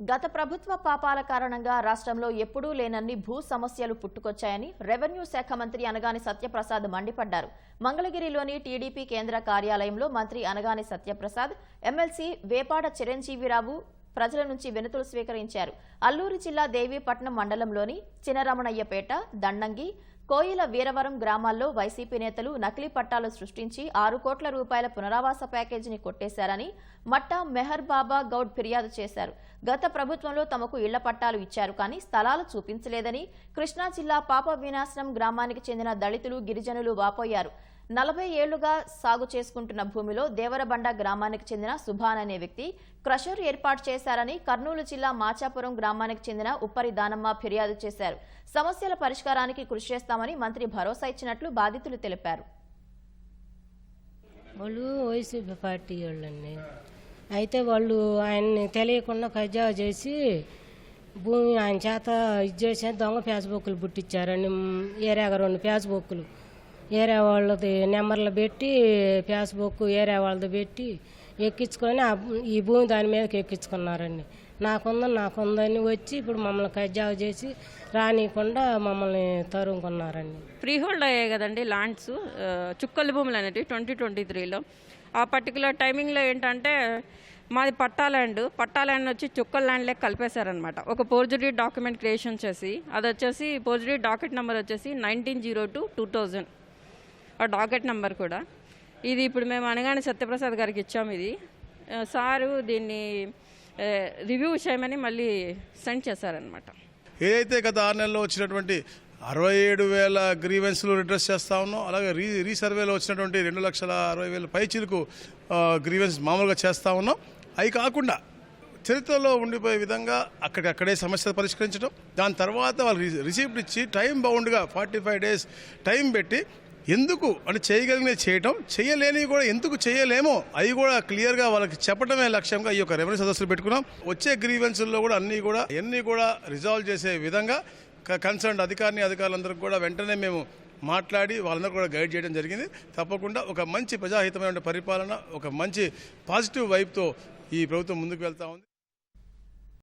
గత ప్రభుత్వ పాపాల కారణంగా రాష్ట్రంలో ఎప్పుడూ లేనన్ని భూ సమస్యలు పుట్టుకొచ్చాయని రెవెన్యూ శాఖ మంత్రి అనగాని సత్యప్రసాద్ మండిపడ్డారు. మంగళగిరిలోని టీడీపీ కేంద్ర కార్యాలయంలో మంత్రి అనగాని సత్యప్రసాద్ ఎమ్మెల్సీ వేపాడ చిరంజీవిరావు ప్రజల నుంచి వినతులు స్వీకరించారు. అల్లూరి జిల్లా దేవీపట్నం మండలంలోని చినరమణయ్యపేట దండంగి కోయిల వీరవరం గ్రామాల్లో వైసీపీ నేతలు నకిలీ పట్టాలు సృష్టించి ఆరు కోట్ల రూపాయల పునరావాస ప్యాకేజీని కొట్టేశారని మట్టా మెహర్ బాబా గౌడ్ ఫిర్యాదు చేశారు. గత ప్రభుత్వంలో తమకు ఇళ్ళ పట్టాలు ఇచ్చారు కానీ స్థలాలు చూపించలేదని కృష్ణా జిల్లా పాప వినాశనం గ్రామానికి చెందిన దళితులు గిరిజనులు వాపోయారు. నలభై ఏళ్ళుగా సాగు చేసుకుంటున్న భూమిలో దేవరబండ గ్రామానికి చెందిన సుభాన్ అనే వ్యక్తి క్రషర్ ఏర్పాటు చేశారని కర్నూలు జిల్లా మాచాపురం గ్రామానికి చెందిన ఉప్పరి దానమ్మ ఫిర్యాదు చేశారు. సమస్యల పరిష్కారానికి కృషి చేస్తామని మంత్రి భరోసా ఇచ్చినట్లు బాధితులు తెలిపారు. వాళ్ళు వైసీపీ పార్టీ వాళ్ళండి. అయితే వాళ్ళు ఆయన్ని తెలియకుండా కజా చేసి భూమి ఆయన చేత ఇది చేసి దొంగ ఫేస్బుక్లు పుట్టించారని ఏరేగా రెండు ఫేస్బుక్లు. ఏరియా వాళ్ళది నెంబర్లు పెట్టి ఫేస్బుక్ ఏరియా వాళ్ళది పెట్టి ఎక్కించుకొని ఈ భూమి దాని మీదకి ఎక్కించుకున్నారండి. నాకుందని నాకుందని వచ్చి ఇప్పుడు మమ్మల్ని కజా చేసి రానియకుండా మమ్మల్ని తరుముకున్నారండి. ఫ్రీ హోల్డ్ అయ్యాయి కదండి ల్యాండ్స్ చుక్కల భూములు అనేటివి ట్వంటీ ట్వంటీ త్రీలో. ఆ పర్టికులర్ టైమింగ్లో ఏంటంటే మాది పట్టాల్యాండ్ పట్టాల్యాండ్ వచ్చి చుక్కల ల్యాండ్ లెక్క కలిపేశారనమాట ఒక పోర్జరీ డాక్యుమెంట్ క్రియేషన్ చేసి అది వచ్చేసి పోర్జరీ డాకెట్ నెంబర్ వచ్చేసి nineteen zero two two thousand. Docket number కూడా. ఇది ఇప్పుడు మేము అనగానే సత్యప్రసాద్ గారికి ఇచ్చాము ఇది. సారు దీన్ని రివ్యూ చేయమని మళ్ళీ సెండ్ చేశారనమాట ఏదైతే గత ఆరు నెలల్లో వచ్చినటువంటి అరవై ఏడు వేల గ్రీవెన్స్లు రిడ్రెస్ చేస్తా ఉన్నాం అలాగే రీ రీసర్వేలో వచ్చినటువంటి రెండు లక్షల అరవై వేల పైచీలకు గ్రీవెన్స్ మామూలుగా చేస్తా ఉన్నాం. అవి కాకుండా చరిత్రలో ఉండిపోయే విధంగా అక్కడికక్కడే సమస్యలు పరిష్కరించడం దాని తర్వాత వాళ్ళు రిసీప్ట్ ఇచ్చి టైం బౌండ్గా ఫార్టీ ఫైవ్ డేస్ టైం పెట్టి ఎందుకు అని చేయగలిగినవి చేయటం చేయలేనివి కూడా ఎందుకు చేయలేమో అవి కూడా క్లియర్గా వాళ్ళకి చెప్పడమే లక్ష్యంగా ఈ యొక్క రెవెన్యూ సదస్సులు పెట్టుకున్నాం. వచ్చే గ్రీవెన్స్లో కూడా అన్నీ కూడా ఎన్ని కూడా రిజాల్వ్ చేసే విధంగా కన్సర్న్ అధికారిని అధికారులందరికీ కూడా వెంటనే మేము మాట్లాడి వాళ్ళందరూ కూడా గైడ్ చేయడం జరిగింది. తప్పకుండా ఒక మంచి ప్రజాహితమైన పరిపాలన ఒక మంచి పాజిటివ్ వైపుతో ఈ ప్రభుత్వం ముందుకు వెళ్తా ఉంది.